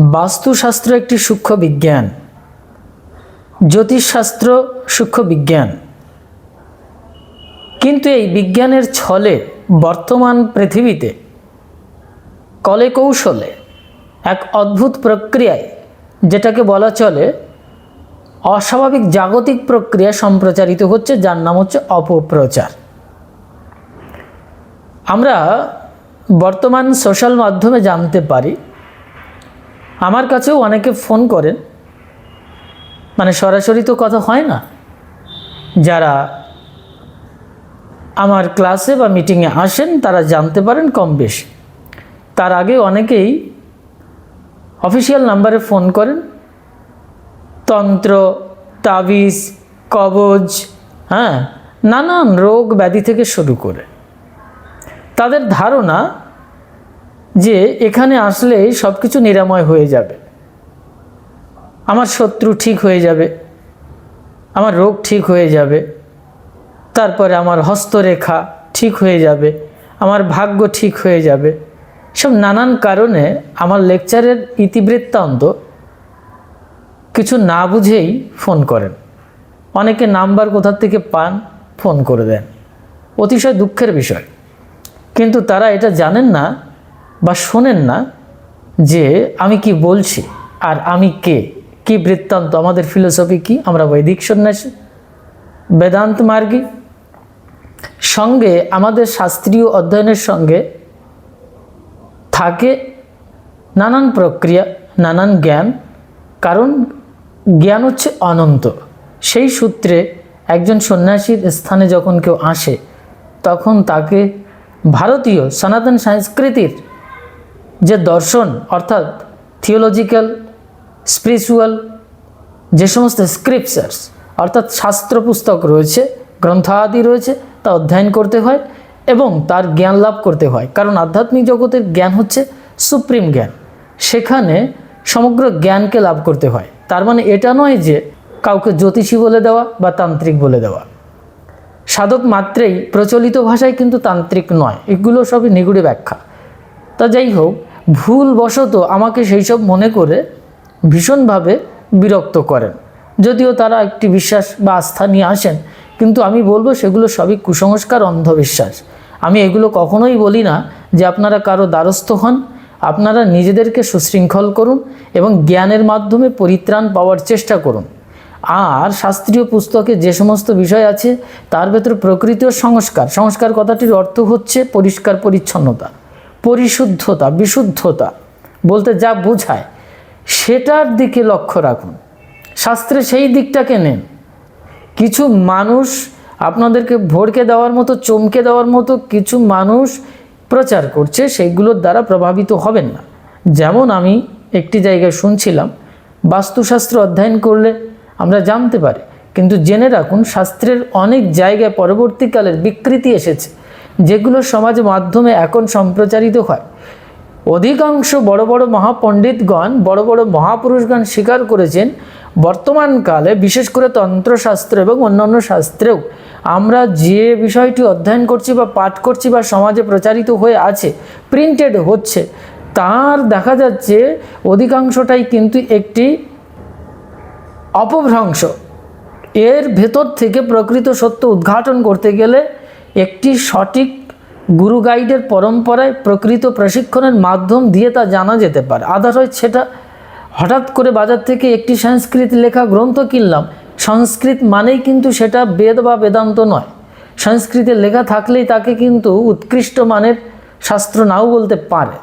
বাস্তুশাস্ত্র একটি সূক্ষ্ম বিজ্ঞান। জ্যোতিষশাস্ত্র সূক্ষ্ম বিজ্ঞান। কিন্তু এই বিজ্ঞানের ছলে বর্তমান পৃথিবীতে কলে কৌশলে এক অদ্ভুত প্রক্রিয়ায়, যেটাকে বলা চলে অস্বাভাবিক জাগতিক প্রক্রিয়া সম্প্রচারিত হচ্ছে, যার নাম হচ্ছে অপপ্রচার। আমরা বর্তমান সোশ্যাল মাধ্যমে জানতে পারি আমার কাছেও অনেকে ফোন করেন। মানে সরাসরি তো কথা হয় না। যারা আমার ক্লাসে বা মিটিংয়ে আসেন, তারা জানতে পারেন কম বেশি। তার আগে অনেকেই অফিসিয়াল নাম্বারে ফোন করেন। তন্ত্র, তাবিজ, কবজ হ্যাঁ নানান রোগ ব্যাধি থেকে শুরু করে। তাদের ধারণা যে এখানে আসলেই সব কিছু নিরাময় হয়ে যাবে। আমার শত্রু ঠিক হয়ে যাবে, আমার রোগ ঠিক হয়ে যাবে, তারপরে আমার হস্তরেখা ঠিক হয়ে যাবে, আমার ভাগ্য ঠিক হয়ে যাবে। সব নানান কারণে আমার লেকচারের ইতিবৃত্তান্ত কিছু না বুঝেই ফোন করেন। অনেকে নাম্বার কোথার থেকে পান ফোন করে দেন। অতিশয় দুঃখের বিষয়। কিন্তু তারা এটা জানেন না বা শোনেন না যে আমি কি বলছি আর আমি কে? কি বৃত্তান্ত? আমাদের ফিলোসফি কি? আমরা বৈদিক সন্ন্যাসী। বেদান্ত মার্গী। সঙ্গে আমাদের শাস্ত্রীয় অধ্যয়নের সঙ্গে থাকে নানান প্রক্রিয়া, নানান জ্ঞান। কারণ জ্ঞান হচ্ছে অনন্ত। সেই সূত্রে একজন সন্ন্যাসীর স্থানে যখন কেউ আসে, তখন তাকে ভারতীয় সনাতন সংস্কৃতির যে দর্শন, অর্থাৎ থিওলজিক্যাল স্পিরিচুয়াল যে সমস্ত স্ক্রিপচার্স অর্থাৎ শাস্ত্র পুস্তক রয়েছে, গ্রন্থাদি রয়েছে, তা অধ্যয়ন করতে হয় এবং তার জ্ঞান লাভ করতে হয়। কারণ আধ্যাত্মিক জগতের জ্ঞান হচ্ছে সুপ্রিম জ্ঞান। সেখানে সমগ্র জ্ঞানকে লাভ করতে হয়। তার মানে এটা নয় যে কাউকে জ্যোতিষী বলে দেওয়া বা তান্ত্রিক বলে দেওয়া। সাধক মাত্রেই প্রচলিত ভাষায় কিন্তু তান্ত্রিক নয়। এগুলো সবই নিগুড়ে ব্যাখ্যা। তা যাই হোক ভুলবশত আমাকে সেই সব মনে করে ভীষণভাবে বিরক্ত করেন। যদিও তারা একটি বিশ্বাস বা আস্থা নিয়ে আসেন, কিন্তু আমি বলব সেগুলো সবই কুসংস্কার, অন্ধবিশ্বাস। আমি এগুলো কখনোই বলি না যে আপনারা কারও দ্বারস্থ হন। আপনারা নিজেদেরকে সুশৃঙ্খল করুন এবং জ্ঞানের মাধ্যমে পরিত্রাণ পাওয়ার চেষ্টা করুন। আর শাস্ত্রীয় পুস্তকে যে সমস্ত বিষয় আছে, তার ভেতরে প্রকৃতি ও সংস্কার। সংস্কার কথাটির অর্থ হচ্ছে পরিষ্কার পরিচ্ছন্নতা। পরিশুদ্ধতা, বিশুদ্ধতা বলতে যা বোঝায়, সেটার দিকে লক্ষ্য রাখুন। শাস্ত্রে সেই দিকটাকে নেন। কিছু মানুষ আপনাদেরকে ভড়কে দেওয়ার মতো, চমকে দেওয়ার মতো কিছু মানুষ প্রচার করছে সেইগুলোর দ্বারা প্রভাবিত হবেন না। যেমন আমি একটি জায়গায় শুনছিলাম, বাস্তুশাস্ত্র অধ্যয়ন করলে আমরা জানতে পারি, কিন্তু জেনে রাখুন, শাস্ত্রের অনেক জায়গায় পরবর্তীকালের বিকৃতি এসেছে। যেগুলো সমাজ মাধ্যমে এখন সম্প্রচারিত হয়। অধিকাংশ বড় বড় মহাপণ্ডিতগণ, বড় বড় মহাপুরুষগণ স্বীকার করেছেন বর্তমানকালে বিশেষ করে তন্ত্রশাস্ত্র এবং অন্যান্য শাস্ত্রেও আমরা যে বিষয়টি অধ্যয়ন করছি বা পাঠ করছি বা সমাজে প্রচারিত হয়ে আছে প্রিন্টেড হচ্ছে, তার দেখা যাচ্ছে অধিকাংশটাই কিন্তু একটি অপভ্রংশ। এর ভেতর থেকে প্রকৃত সত্য উদ্ঘাটন করতে গেলে একটি সঠিক গুরু গাইডের পরম্পরায় প্রকৃত প্রশিক্ষণের মাধ্যম দিয়ে তা জানা যেতে পারে। আদারওয়াইজ সেটা হঠাৎ করে বাজার থেকে একটি সংস্কৃত লেখা গ্রন্থ কিনলাম। সংস্কৃত মানেই কিন্তু সেটা বেদ বা বেদান্ত নয়। সংস্কৃতে লেখা থাকলেই তাকে কিন্তু উৎকৃষ্ট মানের শাস্ত্র নাও বলতে পারে।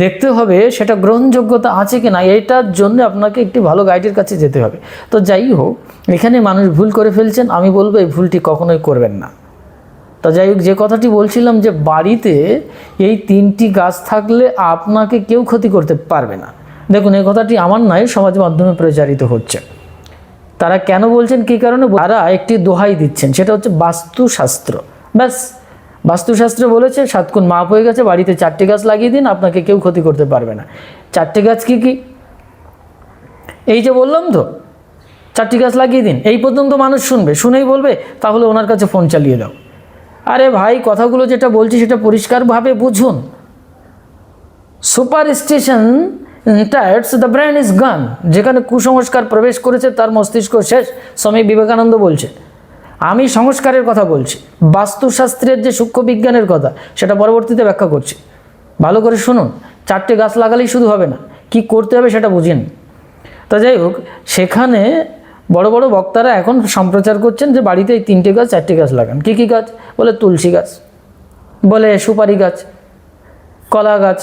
দেখতে হবে সেটা গ্রহণযোগ্যতা আছে কি না এটার জন্য আপনাকে একটি ভালো গাইডের কাছে যেতে হবে। তো যাই হোক, এখানে মানুষ ভুল করে ফেলছেন, আমি বলব এই ভুলটি কখনোই করবেন না। তা যাই হোক, যে কথাটি বলছিলাম যে বাড়িতে এই তিনটি গাছ থাকলে আপনাকে কেউ ক্ষতি করতে পারবে না। দেখুন, এই কথাটি আমার নয়, সমাজ মাধ্যমে প্রচারিত হচ্ছে। তারা কেন বলছেন, কী কারণে? তারা একটি দোহাই দিচ্ছেন, সেটা হচ্ছে বাস্তুশাস্ত্র। ব্যাস, বাস্তুশাস্ত্র বলেছে সাতক্ষণ মাপ হয়ে গেছে, বাড়িতে চারটে গাছ লাগিয়ে দিন, আপনাকে কেউ ক্ষতি করতে পারবে না। চারটে গাছ কি কি? এই যে বললাম তো, চারটি গাছ লাগিয়ে দিন, এই পর্যন্ত মানুষ শুনবে, শুনেই বলবে, তাহলে ওনার কাছে ফোন চালিয়ে দাও। আরে ভাই, কথাগুলো যেটা বলছি সেটা পরিষ্কারভাবে বুঝুন। Superstitious, the brain is gone. যেখানে কুসংস্কার প্রবেশ করেছে, তার মস্তিষ্ক শেষ, স্বামী বিবেকানন্দ বলছে। আমি সংস্কারের কথা বলছি, বাস্তুশাস্ত্রের যে সূক্ষ্ম বিজ্ঞানের কথা, সেটা পরবর্তীতে ব্যাখ্যা করছি। ভালো করে শুনুন, চারটে গাছ লাগালেই শুধু হবে না, কি করতে হবে সেটা বুঝেন। তা যাই হোক, সেখানে বড় বড় বক্তারা এখন সম্প্রচার করছেন যে বাড়িতে এই তিনটে গাছ, চারটে গাছ লাগান। কী কী গাছ? বলে তুলসী গাছ, বলে সুপারি গাছ, কলা গাছ,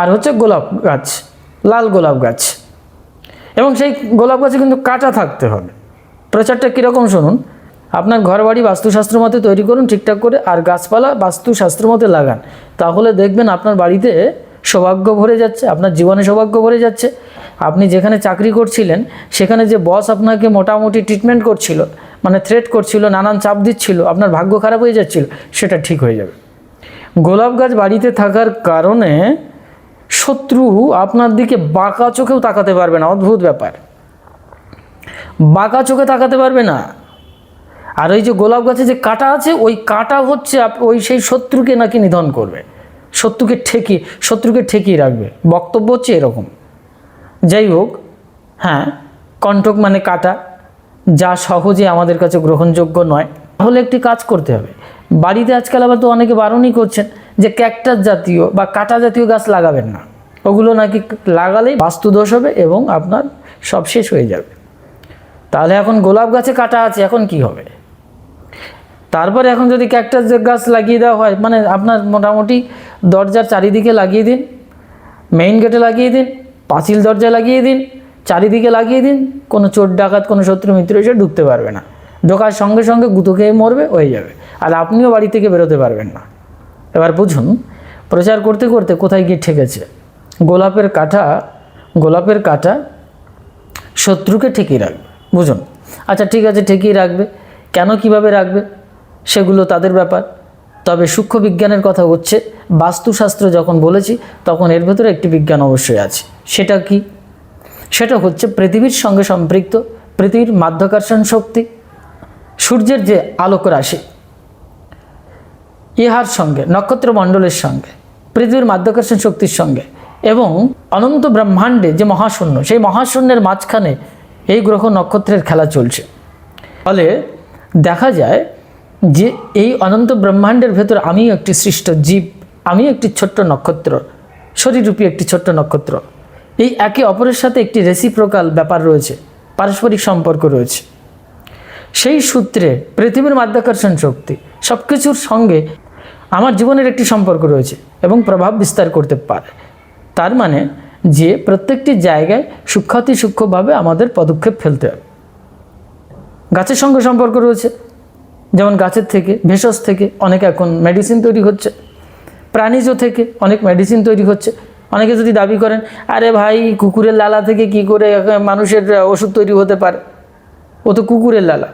আর হচ্ছে গোলাপ গাছ, লাল গোলাপ গাছ। এবং সেই গোলাপ গাছে কিন্তু কাঁচা থাকতে হবে। প্রচারটা কীরকম শুনুন? আপনার ঘর বাড়ি বাস্তুশাস্ত্র মতে তৈরি করুন, ঠিকঠাক করে, আর গাছপালা বাস্তুশাস্ত্র মতে লাগান। তাহলে দেখবেন আপনার বাড়িতে সৌভাগ্য ভরে যাচ্ছে, আপনার জীবনে সৌভাগ্য ভরে যাচ্ছে। আপনি যেখানে চাকরি করছিলেন, সেখানে যে বস আপনাকে মোটামুটি ট্রিটমেন্ট করছিল মানে থ্রেট করছিল, নানান চাপ দিচ্ছিল, আপনার ভাগ্য খারাপ হয়ে যাচ্ছিল, সেটা ঠিক হয়ে যাবে। গোলাপ গাছ বাড়িতে থাকার কারণে শত্রু আপনার দিকে বাঁকা চোখেও তাকাতে পারবে না, অদ্ভুত ব্যাপার। বাঁকা চোখে তাকাতে পারবে না। আর ওই যে গোলাপ গাছে যে কাঁটা আছে, ওই কাঁটা হচ্ছে ওই সেই শত্রুকে নাকি নিধন করবে। শত্রুকে ঠেকিয়ে শত্রুকে ঠেকিয়ে রাখবে। বক্তব্য হচ্ছে এরকম। যাই হোক হ্যাঁ কণ্টক মানে কাটা, যা সহজে আমাদের কাছে গ্রহণযোগ্য নয়। তাহলে একটি কাজ করতে হবে। বাড়িতে আজকাল আবার তো অনেকে বারণই করছেন যে ক্যাকটাস জাতীয় বা কাটা জাতীয় গাছ লাগাবেন না। ওগুলো নাকি লাগালেই বাস্তুদোষ হবে এবং আপনার সব শেষ হয়ে যাবে। তাহলে এখন গোলাপ গাছে কাটা আছে, এখন কি হবে? তারপরে এখন যদি ক্যাকটাস গাছ লাগিয়ে দেওয়া হয় মানে আপনার মোটামুটি দরজার চারিদিকে লাগিয়ে দিন মেইন গেটে লাগিয়ে দিন পাঁচিল দরজা লাগিয়ে দিন, চারিদিকে লাগিয়ে দিন, কোনো চোর ডাকাত, কোনো শত্রু মিত্র এসে ঢুকতে পারবে না। ঢোকার সঙ্গে সঙ্গে গুঁতো খেয়ে মরবে, হয়ে যাবে। আর আপনিও বাড়ি থেকে বেরোতে পারবেন না। এবার বুঝুন, প্রচার করতে করতে কোথায় গিয়ে ঠেকেছে? গোলাপের কাঁটা গোলাপের কাঁটা শত্রুকে ঠেকিয়ে রাখবে। বুঝুন? আচ্ছা ঠিক আছে, ঠেকিয়ে রাখবে। কেন কীভাবে রাখবে? সেগুলো তাদের ব্যাপার। তবে সূক্ষ্ম বিজ্ঞানের কথা হচ্ছে, বাস্তুশাস্ত্র যখন বলেছি, তখন এর ভেতরে একটি বিজ্ঞান অবশ্যই আছে। সেটা কি? সেটা হচ্ছে পৃথিবীর সঙ্গে সম্পৃক্ত, পৃথিবীর মাধ্যাকর্ষণ শক্তি, সূর্যের যে আলোক রাশি, ইহার সঙ্গে, নক্ষত্র মণ্ডলের সঙ্গে, পৃথিবীর মাধ্যাকর্ষণ শক্তির সঙ্গে, এবং অনন্ত ব্রহ্মাণ্ডে যে মহাশূন্য, সেই মহাশূন্যের মাঝখানে এই গ্রহ নক্ষত্রের খেলা চলছে। ফলে দেখা যায় যে এই অনন্ত ব্রহ্মাণ্ডের ভেতর আমিও একটি সৃষ্ট জীব আমি একটি ছোট্ট নক্ষত্র, শরীররূপী একটি ছোট্ট নক্ষত্র। এই একে অপরের সাথে একটি রেসিপ্রোকাল ব্যাপার রয়েছে, পারস্পরিক সম্পর্ক রয়েছে। সেই সূত্রে পৃথিবীর মাধ্যাকর্ষণ শক্তি সব কিছুর সঙ্গে আমার জীবনের একটি সম্পর্ক রয়েছে এবং প্রভাব বিস্তার করতে পারে। তার মানে যে প্রত্যেকটি জায়গায় সূক্ষ্মাতি সূক্ষ্মভাবে আমাদের পদক্ষেপ ফেলতে হবে। গাছের সঙ্গে সম্পর্ক রয়েছে যেমন গাছের থেকে, ভেষজ থেকে অনেক এখন মেডিসিন তৈরি হচ্ছে। প্রাণীজ থেকে অনেক মেডিসিন তৈরি হচ্ছে। অনেকে যদি দাবি করেন, আরে ভাই, কুকুরের লালা থেকে কি করে মানুষের ওষুধ তৈরি হতে পারে? ও তো কুকুরের লালা।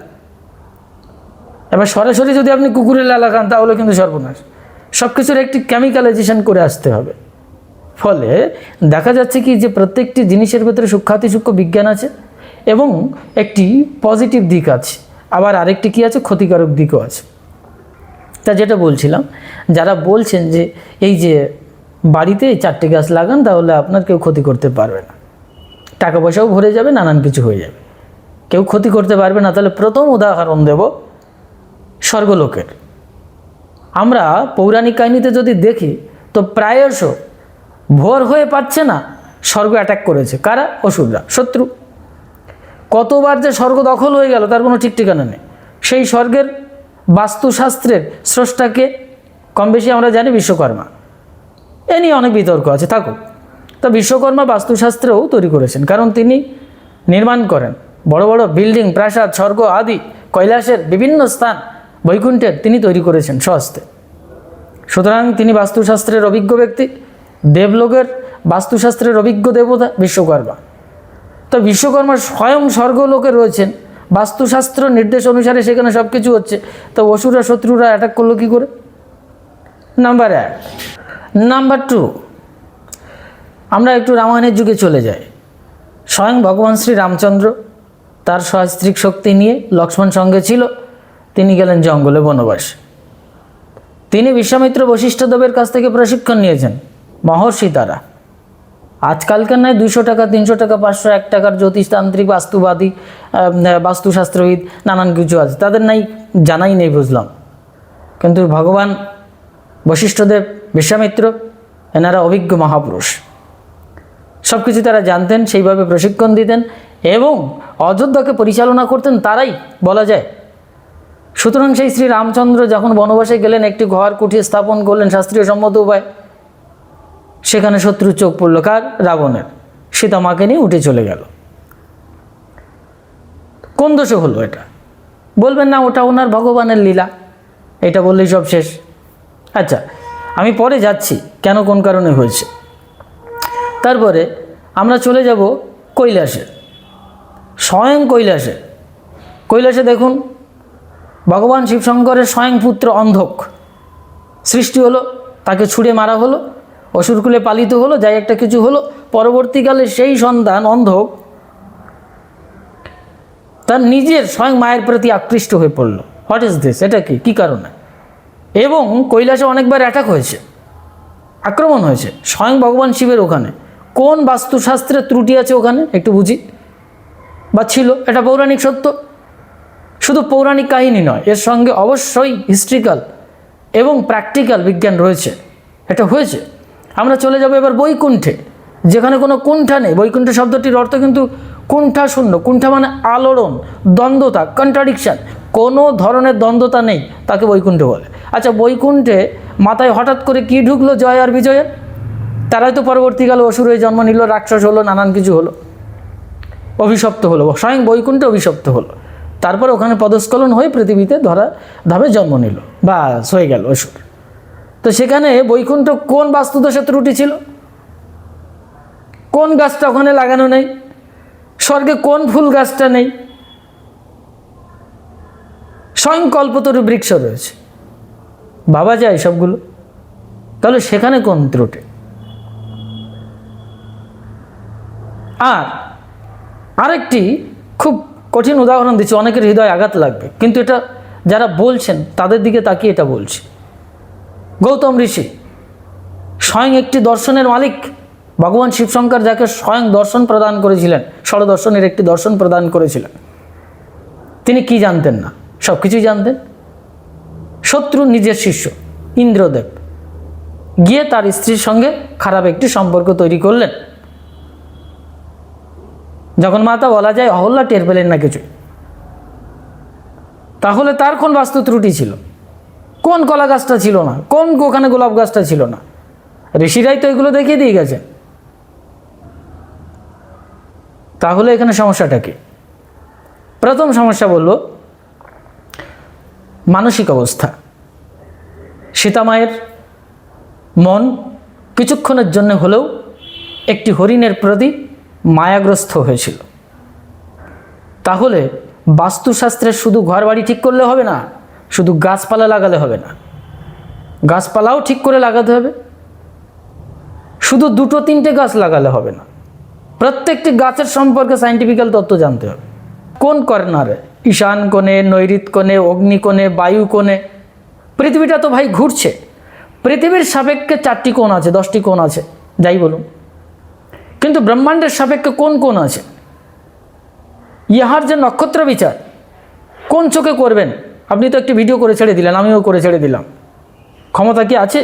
এবার সরাসরি যদি আপনি কুকুরের লালা খান, তাহলে কিন্তু সর্বনাশ। সব কিছুর একটি কেমিক্যালাইজেশন করে আসতে হবে। ফলে দেখা যাচ্ছে কি যে প্রত্যেকটি জিনিসের ভেতরে সূক্ষ্মাতি সূক্ষ্ম বিজ্ঞান আছে এবং একটি পজিটিভ দিক আছে। আবার আরেকটি কি আছে? ক্ষতিকারক দিকও আছে। তা যেটা বলছিলাম, যারা বলছেন যে এই যে বাড়িতে চারটে গাছ লাগান, তাহলে আপনার কেউ ক্ষতি করতে পারবে না। টাকা পয়সাও ভরে যাবে, নানান কিছু হয়ে যাবে। কেউ ক্ষতি করতে পারবে না, তাহলে প্রথম উদাহরণ দেব স্বর্গলোকের। আমরা পৌরাণিক কাহিনীতে যদি দেখি, তো প্রায়শ ভোর হয়ে পাচ্ছে না, স্বর্গ অ্যাটাক করেছে। কারা? অসুররা, শত্রু। কতবার যে স্বর্গ দখল হয়ে গেল, তার কোনো ঠিক ঠিকানা নেই। সেই স্বর্গের বাস্তুশাস্ত্রের স্রষ্টাকে কম বেশি আমরা জানি বিশ্বকর্মা। এ নিয়ে অনেক বিতর্ক আছে, থাকুক। তো বিশ্বকর্মা বাস্তুশাস্ত্রেও তৈরি করেছেন, কারণ তিনি নির্মাণ করেন। বড় বড় বিল্ডিং, প্রাসাদ, স্বর্গ আদি, কৈলাসের বিভিন্ন স্থান, বৈকুণ্ঠের তিনি তৈরি করেছেন স্বহস্তে সুতরাং তিনি বাস্তুশাস্ত্রের অভিজ্ঞ ব্যক্তি, দেবলোকের বাস্তুশাস্ত্রের অভিজ্ঞ দেবতা বিশ্বকর্মা। তো বিশ্বকর্মা স্বয়ং স্বর্গলোকে রয়েছেন। বাস্তুশাস্ত্র নির্দেশ অনুসারে সেখানে সব কিছু হচ্ছে। তো অসুরা শত্রুরা অ্যাটাক করল কী করে? নাম্বার এক। নাম্বার টু আমরা একটু রামায়ণের যুগে চলে যাই। স্বয়ং ভগবান শ্রী রামচন্দ্র তার সহস্ত্রিক শক্তি নিয়ে লক্ষ্মণ সঙ্গে ছিল। তিনি গেলেন জঙ্গলে বনবাস। তিনি বিশ্বামিত্র বশিষ্ঠদেবের কাছ থেকে প্রশিক্ষণ নিয়েছেন। মহর্ষি তারা আজকালকার নয় দুশো টাকা, তিনশো টাকা, পাঁচশো, এক টাকার জ্যোতিষতান্ত্রিক বাস্তুবাদী বাস্তুশাস্ত্রবিদ নানান কিছু আছে। তাদের নাই জানাই নেই বুঝলাম। কিন্তু ভগবান বশিষ্ঠদেব, বিশ্বামিত্র, এনারা অভিজ্ঞ মহাপুরুষ। সব কিছু তারা জানতেন, সেইভাবে প্রশিক্ষণ দিতেন এবং অযোধ্যাকে পরিচালনা করতেন তারাই, বলা যায়। সুতরাং সেই শ্রী রামচন্দ্র যখন বনবাসে গেলেন, একটি ঘর কুঠি স্থাপন করলেন, শাস্ত্রীয় সম্মত উপায় সেখানে শত্রুর চোখ পড়ল কার? রাবণের। সীতা মাকে নিয়ে উঠে চলে গেল। কোন দোষে হলো এটা? বলবেন না, ওটা ওনার ভগবানের লীলা। এটা বললেই সব শেষ। আচ্ছা আমি পরে যাচ্ছি, কেন কোন কারণে হয়েছে। তারপরে আমরা চলে যাব কৈলাসে। স্বয়ং কৈলাসে। কৈলাসে দেখুন, ভগবান শিবশঙ্করের স্বয়ং পুত্র অন্ধক। সৃষ্টি হলো, তাকে ছুঁড়ে মারা হলো অসুরকুলে পালিত হলো, যাই একটা কিছু হলো। পরবর্তীকালে সেই সন্তান অন্ধ তার নিজের স্বয়ং মায়ের প্রতি আকৃষ্ট হয়ে পড়ল। হোয়াট ইজ দিস এটা কি? কী কারণে? এবং কৈলাসে অনেকবার অ্যাটাক হয়েছে, আক্রমণ হয়েছে, স্বয়ং ভগবান শিবের ওখানে। কোন বাস্তুশাস্ত্রের ত্রুটি আছে ওখানে? একটু বুঝি। বা ছিল? এটা পৌরাণিক সত্য? শুধু পৌরাণিক কাহিনী নয়, এর সঙ্গে অবশ্যই হিস্ট্রিক্যাল এবং প্র্যাকটিক্যাল বিজ্ঞান রয়েছে। এটা হয়েছে। আমরা চলে যাব এবার বৈকুণ্ঠে, যেখানে কোনো কুণ্ঠা নেই। বৈকুণ্ঠ শব্দটির অর্থ কিন্তু কুণ্ঠা শূন্য কুণ্ঠা মানে আলোড়ন, দ্বন্দ্বতা কন্ট্রাডিকশান কোনো ধরনের দ্বন্দ্বতা নেই, তাকে বৈকুণ্ঠ বলে। আচ্ছা বৈকুণ্ঠে মাথায় হঠাৎ করে কি ঢুকলো জয় আর বিজয়ের? তারাই তো পরবর্তীকালে অসুর হয়ে জন্ম নিল, রাক্ষস হলো, নানান কিছু হলো। অভিশপ্ত হলো, স্বয়ং বৈকুণ্ঠে অভিশপ্ত হলো। তারপর ওখানে পদস্খলন হয়ে পৃথিবীতে ধরা ধামে জন্ম নিল। বাস, হয়ে গেল অসুর। তো সেখানে বৈকুণ্ঠ কোন বাস্তুদোষে ত্রুটি ছিল? কোন গাছটা ওখানে লাগানো নেই? স্বর্গে কোন ফুল গাছটা নেই? স্বয়ং কল্পতরু বৃক্ষ রয়েছে। ভাবা যায় সবগুলো। তাহলে সেখানে কোন ত্রুটি? আর আরেকটি খুব কঠিন উদাহরণ দিচ্ছি, অনেকের হৃদয় আঘাত লাগবে। কিন্তু এটা যারা বলছেন, তাদের দিকে তাকিয়ে এটা বলছি। গৌতম ঋষি। স্বয়ং একটি দর্শনের মালিক। ভগবান শিবশঙ্কর যাকে স্বয়ং দর্শন প্রদান করেছিলেন, ষড়দর্শনের একটি দর্শন প্রদান করেছিলেন। তিনি কি জানতেন না? সব কিছুই জানতেন। শত্রু নিজের শিষ্য, ইন্দ্রদেব। গিয়ে তার স্ত্রীর সঙ্গে খারাপ একটি সম্পর্ক তৈরি করলেন। যখন মাতা বলা যায় অহল্লা টের পেলেন না কিছু তাহলে তার কোন বাস্তু ত্রুটি ছিল? কোন কলা গাছটা ছিল না? কোন ওখানে গোলাপ গাছটা ছিল না? ঋষিরাই তো এগুলো দেখিয়ে দিয়ে গেছে। তাহলে এখানে সমস্যাটা কি? প্রথম সমস্যা বলল, মানসিক অবস্থা। সীতামায়ের মন কিছুক্ষণের জন্য হলেও একটি হরিণের প্রতি মায়াগ্রস্ত হয়েছিল। তাহলে বাস্তুশাস্ত্রের শুধু ঘর বাড়ি ঠিক করলে হবে না? শুধু গাছপালা লাগালে হবে না। গাছপালাও ঠিক করে লাগাতে হবে। শুধু দুটো তিনটে গাছ লাগালে হবে না। প্রত্যেকটি গাছের সম্পর্কে সাইন্টিফিক্যাল তত্ত্ব জানতে হবে। কোন কর্নারে ঈশান কোণে নৈরিত কোণে, অগ্নি কোণে, বায়ু কোণে? পৃথিবীটা তো ভাই ঘুরছে। পৃথিবীর সাপেক্ষে চারটি কোণ আছে, দশটি কোণ আছে, যাই বলুন। কিন্তু ব্রহ্মাণ্ডের সাপেক্ষে কোন কোন আছে? ইহার যে নক্ষত্র বিচার, কোন চোখে করবেন? আপনি তো একটি ভিডিও করে ছেড়ে দিলেন, আমিও করে ছেড়ে দিলাম। ক্ষমতা কি আছে?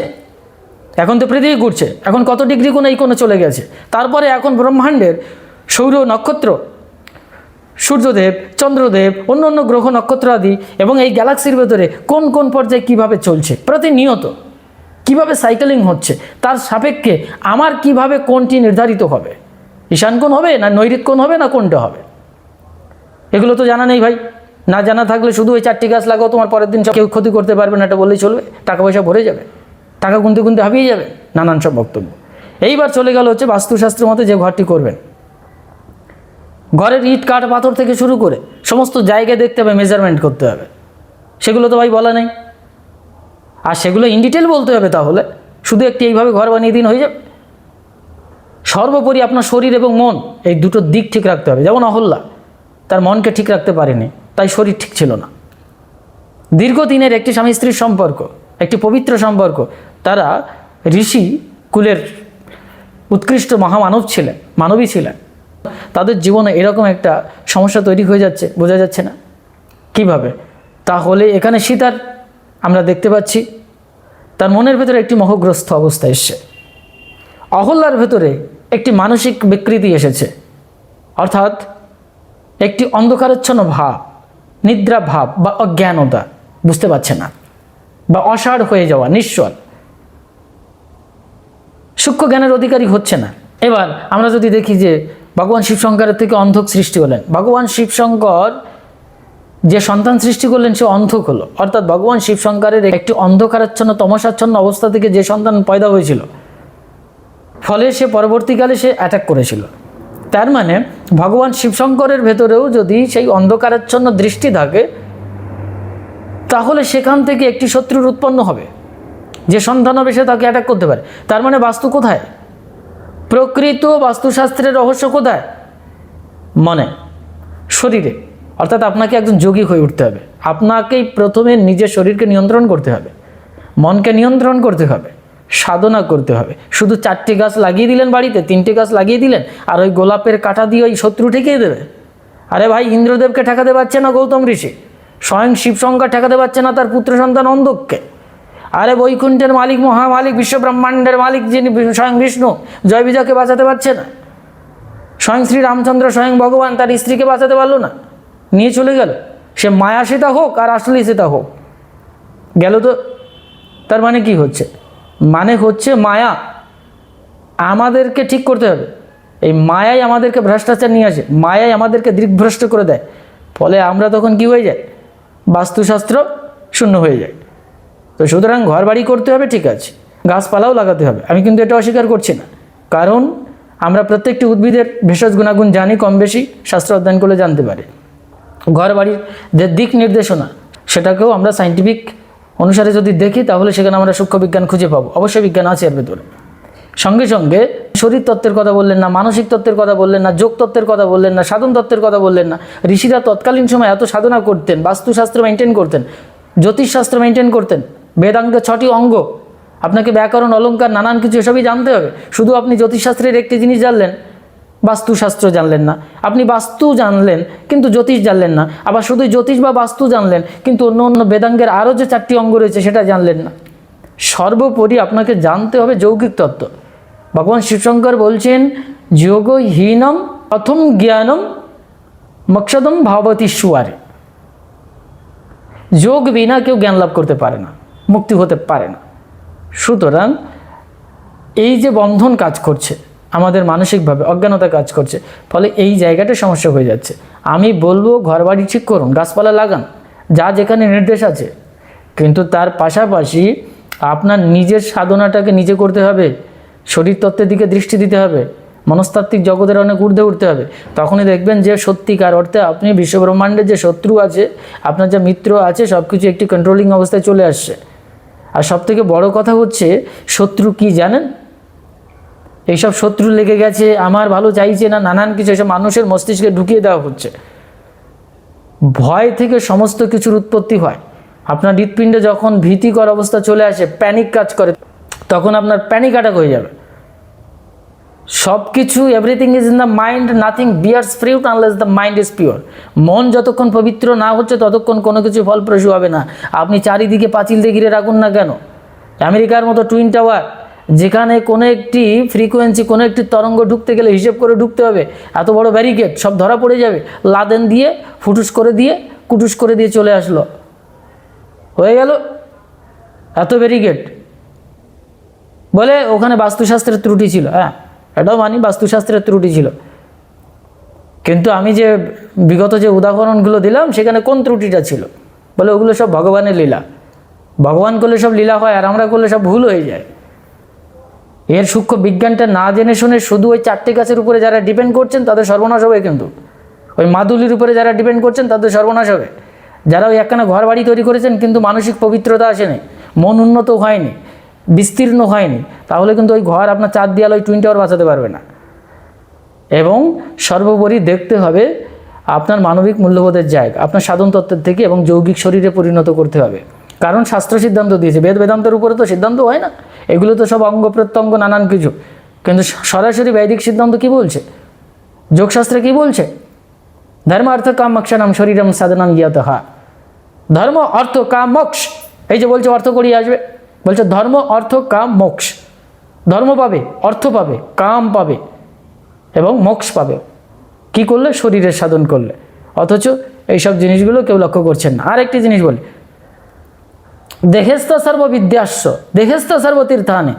এখন তো পৃথিবী ঘুরছে, এখন কত ডিগ্রি কোণে এই কোণে চলে গেছে? তারপরে এখন ব্রহ্মাণ্ডের সৌর নক্ষত্র, সূর্যদেব, চন্দ্রদেব, অন্য অন্য গ্রহ নক্ষত্র আদি এবং এই গ্যালাক্সির ভেতরে কোন কোন পর্যায়ে কীভাবে চলছে? প্রতিনিয়ত কীভাবে সাইকেলিং হচ্ছে? তার সাপেক্ষে আমার কীভাবে কোনটি নির্ধারিত হবে? ঈশান কোণ হবে না নৈরিত কোণ হবে না কোনটা হবে? এগুলো তো জানা নেই ভাই। না জানা থাকলে শুধু ওই চারটি গাছ লাগাও, তোমার পরের দিন সব কেউ ক্ষতি করতে পারবে না, এটা বললেই চলবে। টাকা পয়সা ভরে যাবে। টাকা গুনতে গুনতে হাবিয়ে যাবে, নানান সব বক্তব্য। এইবার চলে গেল হচ্ছে বাস্তুশাস্ত্রের মতে যে ঘরটি করবেন। ঘরের ইট, কাঠ, পাথর থেকে শুরু করে সমস্ত জায়গায় দেখতে হবে মেজারমেন্ট করতে হবে। সেগুলো তো ভাই বলা নেই। আর সেগুলো ইন ডিটেল বলতে হবে তাহলে। শুধু একটি এইভাবে ঘর বানিয়ে দিন, হয়ে যাবে। সর্বোপরি আপনার শরীর এবং মন, এই দুটো দিক ঠিক রাখতে হবে। যেমন অহল্যা, তার মনকে ঠিক রাখতে পারেনি। তাই শরীর ঠিক ছিল না। দীর্ঘদিনের একটি স্বামী স্ত্রীর সম্পর্ক, একটি পবিত্র সম্পর্ক, তারা ঋষি কুলের উৎকৃষ্ট মহামানব ছিলেন, মানবী ছিলেন। তাদের জীবনে এরকম একটা সমস্যা তৈরি হয়ে যাচ্ছে, বোঝা যাচ্ছে না। কীভাবে? তাহলে এখানে সীতার আমরা দেখতে পাচ্ছি, তার মনের ভেতরে একটি মোহগ্রস্ত অবস্থা এসছে। অহল্যার ভেতরে একটি মানসিক বিকৃতি এসেছে। অর্থাৎ একটি অন্ধকারচ্ছন্ন ভাব। নিদ্রা ভাব বা অজ্ঞানতা, বুঝতে পারছে না বা অসাড় হয়ে যাওয়া নিশ্চল সূক্ষ্ম জ্ঞানের অধিকারী হচ্ছে না। এবার আমরা যদি দেখি যে ভগবান শিবশঙ্করের থেকে অন্ধক সৃষ্টি হলেন। ভগবান শিবশঙ্কর যে সন্তান সৃষ্টি করলেন, সে অন্ধক হলো। অর্থাৎ ভগবান শিবশঙ্করের একটি অন্ধকারাচ্ছন্ন, তমসাচ্ছন্ন অবস্থা থেকে যে সন্তান পয়দা হয়েছিল, ফলে সে পরবর্তীকালে সে অ্যাটাক করেছিল। তার মানে ভগবান শিবশঙ্করের ভেতরেও যদি সেই অন্ধকারাচ্ছন্ন দৃষ্টি থাকে, তাহলে সেখান থেকে একটি শত্রুর উৎপন্ন হবে। যে সন্তান হবে সে তাকে অ্যাটাক করতে পারে। তার মানে বাস্তু কোথায়? প্রকৃত বাস্তুশাস্ত্রের রহস্য কোথায়? মনে, শরীরে। অর্থাৎ আপনাকে একজন যোগী হয়ে উঠতে হবে। আপনাকেই প্রথমে নিজের শরীরকে নিয়ন্ত্রণ করতে হবে। মনকে নিয়ন্ত্রণ করতে হবে। সাধনা করতে হবে। শুধু চারটি গাছ লাগিয়ে দিলেন বাড়িতে, তিনটে গাছ লাগিয়ে দিলেন, আর ওই গোলাপের কাঁটা দিয়ে ওই শত্রু ঠেকিয়ে দেবে। আরে ভাই, ইন্দ্রদেবকে ঠেকাতে পারছে না গৌতম ঋষি। স্বয়ং শিবশঙ্কর ঠেকাতে পারছে না তার পুত্র সন্তান অন্ধককে। আরে বৈকুণ্ঠের মালিক, মহামালিক বিশ্ব ব্রহ্মাণ্ডের মালিক যিনি স্বয়ং বিষ্ণু জয় বিজয়কে বাঁচাতে পারছে না। স্বয়ং শ্রী রামচন্দ্র, স্বয়ং ভগবান, তার স্ত্রীকে বাঁচাতে পারল না। নিয়ে চলে গেল। সে মায়া সীতা হোক আর আসলে সীতা হোক। গেল তো? তার মানে কি হচ্ছে? মানে হচ্ছে মায়া। আমাদেরকে ঠিক করতে হবে। এই মায়াই আমাদেরকে ভ্রষ্টাচার নিয়ে আসে, মায়াই আমাদেরকে দিগ্ভ্রষ্ট করে দেয়। ফলে আমরা তখন কি হয়ে যায় বাস্তুশাস্ত্র শূন্য হয়ে যায়। তো সুতরাং ঘর বাড়ি করতে হবে, ঠিক আছে। গাছপালাও লাগাতে হবে। আমি কিন্তু এটা অস্বীকার করছি না। কারণ আমরা প্রত্যেকটি উদ্ভিদের ভেষজ গুণাগুণ জানি, কম বেশি শাস্ত্র অধ্যয়ন করলে জানতে পারি। ঘর বাড়ির যে দিক নির্দেশনা, সেটাকেও আমরা সাইন্টিফিক অনুসারে যদি দেখি, তাহলে সেখানে আমরা সূক্ষ্ম বিজ্ঞান খুঁজে পাবো। অবশ্যই বিজ্ঞান আছে এর ভেতরে। সঙ্গে সঙ্গে শরীর তত্ত্বের কথা বললেন না, মানসিক তত্ত্বের কথা বললেন না, যোগ তত্ত্বের কথা বললেন না, সাধন তত্ত্বের কথা বললেন না। ঋষিরা তৎকালীন সময় এত সাধনা করতেন, বাস্তুশাস্ত্র মেনটেন করতেন, জ্যোতিষশাস্ত্র মেনটেন করতেন বেদাঙ্গের ছটি অঙ্গ। আপনাকে ব্যাকরণ, অলঙ্কার, নানান কিছু, এসবই জানতে হবে। শুধু আপনি জ্যোতিষশাস্ত্রের একটি জিনিস জানলেন বাস্তুশাস্ত্র জানলেন না। আপনি বাস্তু জানলেন, কিন্তু জ্যোতিষ জানলেন না। আবার শুধু জ্যোতিষ বা বাস্তু জানলেন, কিন্তু অন্য অন্য বেদাঙ্গের আরও যে চারটি অঙ্গ রয়েছে সেটা জানলেন না। সর্বোপরি আপনাকে জানতে হবে যৌগিক তত্ত্ব। ভগবান শিবশঙ্কর বলছেন যোগহীনম প্রথম জ্ঞানম মক্ষদম ভাবতী সুয়ারে। যোগ বিনা কেউ জ্ঞান লাভ করতে পারে না, মুক্তি হতে পারে না। সুতরাং এই যে বন্ধন কাজ করছে আমাদের মানসিকভাবে অজ্ঞানতা কাজ করছে। ফলে এই জায়গাটা সমস্যা হয়ে যাচ্ছে। আমি বলব, ঘরবাড়ি ঠিক করুন, গাছপালা লাগান, যা যেখানে নির্দেশ আছে। কিন্তু তার পাশাপাশি আপনার নিজের সাধনাটাকে নিজে করতে হবে। শরীর তত্ত্বের দিকে দৃষ্টি দিতে হবে। মনস্তাত্ত্বিক জগতের অনেক ঊর্ধ্বে উঠতে হবে। তখনই দেখবেন যে সত্যিকার অর্থে আপনি বিশ্বব্রহ্মাণ্ডের যে শত্রু আছে, আপনার যে মিত্র আছে সব কিছু একটি কন্ট্রোলিং অবস্থায় চলে আসছে। আর সব থেকে বড় কথা হচ্ছে, শত্রু কি জানেন? এইসব শত্রু লেগে গেছে, আমার ভালো চাইছে না, নানান কিছু এসব মানুষের মস্তিষ্কে ঢুকিয়ে দেওয়া হচ্ছে। ভয় থেকে সমস্ত কিছুর উৎপত্তি হয়। আপনার হৃৎপিণ্ডে যখন ভীতিকর অবস্থা চলে আসে, প্যানিক কাজ করে, তখন আপনার প্যানিক অ্যাটাক হয়ে যাবে। সব কিছু everything is in the mind nothing bears fruit unless the mind is pure মন যতক্ষণ পবিত্র না হচ্ছে, ততক্ষণ কোনো কিছু ফলপ্রসূ হবে না। আপনি চারিদিকে পাঁচিল দিয়ে ঘিরে রাখুন না কেন? আমেরিকার মতো টুইন টাওয়ার যেখানে কোনো একটি ফ্রিকোয়েন্সি কোনো একটি তরঙ্গ ঢুকতে গেলে হিসেব করে ঢুকতে হবে। এত বড় ব্যারিকেড সব ধরা পড়ে যাবে। লাদেন দিয়ে, ফুটুস করে দিয়ে, কুটুস করে দিয়ে চলে আসলো। হয়ে গেল। এত ব্যারিকেড বলে ওখানে বাস্তুশাস্ত্রের ত্রুটি ছিল। হ্যাঁ এটাও মানি বাস্তুশাস্ত্রের ত্রুটি ছিল। কিন্তু আমি যে বিগত যে উদাহরণগুলো দিলাম, সেখানে কোন ত্রুটিটা ছিল? বলে ওগুলো সব ভগবানের লীলা। ভগবান করলে সব লীলা হয় আর আমরা করলে সব ভুল হয়ে যায়। এর সূক্ষ্ম বিজ্ঞানটা না জেনে শুনে শুধু ওই চারটে গাছের উপরে যারা ডিপেন্ড করছেন, তাদের সর্বনাশ হবে কিন্তু। ওই মাদুলির উপরে যারা ডিপেন্ড করছেন, তাদের সর্বনাশ হবে। যারা ওই একখানা ঘর বাড়ি তৈরি করেছেন, কিন্তু মানসিক পবিত্রতা আসেনি, মন উন্নত হয়নি, বিস্তীর্ণ হয়নি, তাহলে কিন্তু ওই ঘর আপনার চার দেয়াল ওই টুইন টাওয়ার বাঁচাতে পারবে না। এবং সর্বোপরি দেখতে হবে আপনার মানবিক মূল্যবোধের জায়গা, আপনার সাধন তত্ত্বের থেকে এবং যৌগিক শরীরে পরিণত করতে হবে। কারণ শাস্ত্র সিদ্ধান্ত দিয়েছে। বেদ বেদান্তের উপরে তো সিদ্ধান্ত হয় না। এগুলো তো সব অঙ্গ প্রত্যঙ্গ, নানান কিছু। কিন্তু সরাসরি বৈদিক সিদ্ধান্ত কি বলছে? যোগশাস্ত্রে কি বলছে? ধর্ম অর্থ কাম মোক্ষণম শরীরম সাধনম হা ধর্ম অর্থ কাম মোক্ষ। এই যে বলছে অর্থ করিয়ে আসবে। বলছে ধর্ম অর্থ কাম মোক্ষ। ধর্ম পাবে, অর্থ পাবে, কাম পাবে এবং মোক্ষ পাবে। কি করলে? শরীরের সাধন করলে। অথচ এইসব জিনিসগুলো কেউ লক্ষ্য করছেন না। আর একটি জিনিস বলি। দেহেস্ত সর্ববিদ্যাস্য দেহেস্ত সর্বতীর্থানে।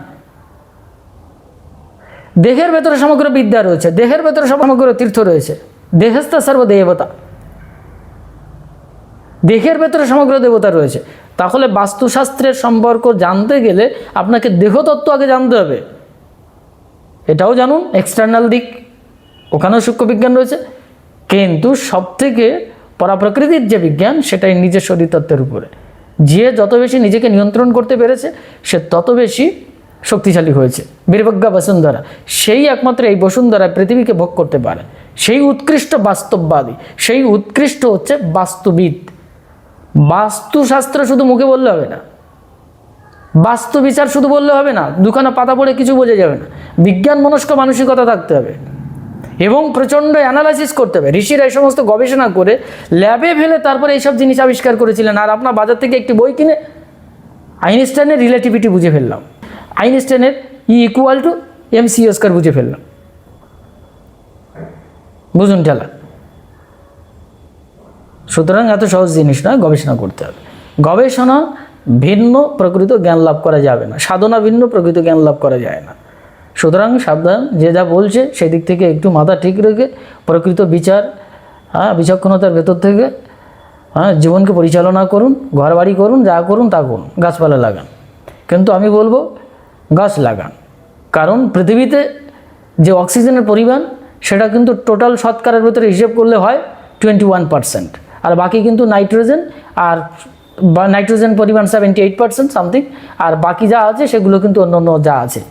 দেহের ভেতরে সমগ্র বিদ্যা রয়েছে, দেহের ভেতরে সমগ্র তীর্থ রয়েছে। দেহেস্ত সর্বদেবতা। দেহের ভেতরে সমগ্র দেবতা রয়েছে। তাহলে বাস্তুশাস্ত্রের সম্পর্ক জানতে গেলে আপনাকে দেহতত্ত্ব আগে জানতে হবে। এটাও জানুন এক্সটার্নাল দিক। ওখানেও সূক্ষ্ম বিজ্ঞান রয়েছে। কিন্তু সবথেকে পরাপ্রকৃতির যে বিজ্ঞান, সেটাই নিজের শরীরতত্ত্বের উপরে। যে যত বেশি নিজেকে নিয়ন্ত্রণ করতে পেরেছে, সে তত বেশি শক্তিশালী হয়েছে। বীরভজ্ঞা বসুন্ধরা, সেই একমাত্র এই বসুন্ধরা পৃথিবীকে ভোগ করতে পারে। সেই উৎকৃষ্ট বাস্তববাদী, সেই উৎকৃষ্ট হচ্ছে বাস্তুবিদ। বাস্তুশাস্ত্র শুধু মুখে বললে হবে না। বাস্তু বিচার শুধু বললে হবে না, দুখানা পাতা পড়ে কিছু বোঝা যাবে না। বিজ্ঞান মনস্ক মানসিকতা থাকতে হবে। এবং প্রচণ্ড অ্যানালাইসিস করতে হবে। ঋষিরা এই সমস্ত গবেষণা করে ল্যাবে ফেলে তারপরে এইসব জিনিস আবিষ্কার করেছিলেন। আর আপনার বাজার থেকে একটি বই কিনে আইনস্টাইনের রিলেটিভিটি বুঝে ফেললাম। আইনস্টাইনের E equal to M C square বুঝে ফেললাম। বুঝুন ঠেলা। সুতরাং এত সহজ জিনিস নয়, গবেষণা করতে হবে। গবেষণা ভিন্ন প্রকৃত জ্ঞান লাভ করা যাবে না। সাধনা ভিন্ন, প্রকৃত জ্ঞান লাভ করা যায় না। সুতরাং সাবধান, যে যা বলছে সেদিক থেকে একটু মাথা ঠিক রেখে প্রকৃত বিচার হ্যাঁ বিচক্ষণতার ভেতর থেকে হ্যাঁ জীবনকে পরিচালনা করুন ঘর বাড়ি করুন, যা করুন তা করুন, গাছপালা লাগান। কিন্তু আমি বলব, গাছ লাগান। কারণ পৃথিবীতে যে অক্সিজেনের পরিমাণ, সেটা কিন্তু টোটাল শতকরার ভেতরে হিসেব করলে হয় টোয়েন্টি ওয়ান পার্সেন্ট। আর বাকি কিন্তু নাইট্রোজেন আর বা নাইট্রোজেন পরিমাণ সেভেন্টি এইট পার্সেন্ট সামথিং, আর বাকি যা আছে সেগুলো কিন্তু অন্য অন্য যা আছে।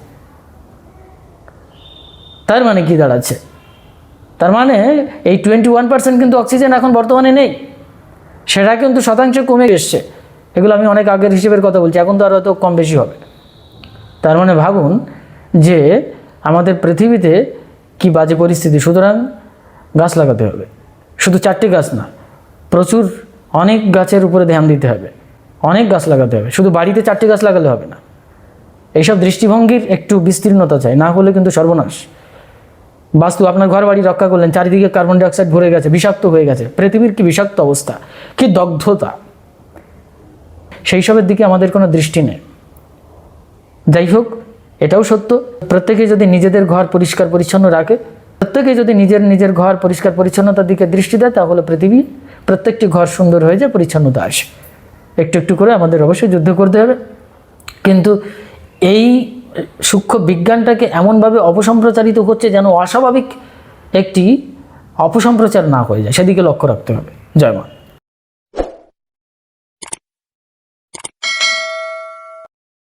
তার মানে কি দাঁড়াচ্ছে? তার মানে এই টোয়েন্টি ওয়ান পার্সেন্ট কিন্তু অক্সিজেন এখন বর্তমানে নেই। সেটা কিন্তু শতাংশে কমে এসছে। এগুলো আমি অনেক আগের হিসেবের কথা বলছি, এখন তো আর হয়তো কম বেশি হবে তার মানে ভাবুন যে আমাদের পৃথিবীতে কি বাজে পরিস্থিতি, সুতরাং গাছ লাগাতে হবে। শুধু চারটে গাছ না, প্রচুর অনেক গাছের উপরে ধ্যান দিতে হবে। অনেক গাছ লাগাতে হবে। শুধু বাড়িতে চারটে গাছ লাগালে হবে না। এইসব দৃষ্টিভঙ্গির একটু বিস্তীর্ণতা চাই, না হলে কিন্তু সর্বনাশ। বাস্তু, আপনার ঘর বাড়ি রক্ষা করলেন, চারিদিকে কার্বন ডাইঅক্সাইড ভরে গেছে, বিষাক্ত হয়ে গেছে। পৃথিবীর কি বিষাক্ত অবস্থা? কি দগ্ধতা? সেই সবের দিকে আমাদের কোনো দৃষ্টি নেই। যাই হোক, এটাও সত্য। প্রত্যেকে যদি নিজেদের ঘর পরিষ্কার পরিচ্ছন্ন রাখে, প্রত্যেকে যদি নিজের নিজের ঘর পরিষ্কার পরিচ্ছন্নতার দিকে দৃষ্টি দেয়, তাহলে পৃথিবী, প্রত্যেকটি ঘর সুন্দর হয়ে যায়, পরিচ্ছন্নতা আসে। একটু একটু করে আমাদের অবশ্যই যুদ্ধ করতে হবে। কিন্তু এই সূক্ষ্ম বিজ্ঞানটাকে এমনভাবে অপসম্প্রচারিত হচ্ছে যেন অস্বাভাবিক একটি অপসম্প্রচার না হয়ে যায়। সেদিকে লক্ষ্য রাখতে হবে। জয় মা।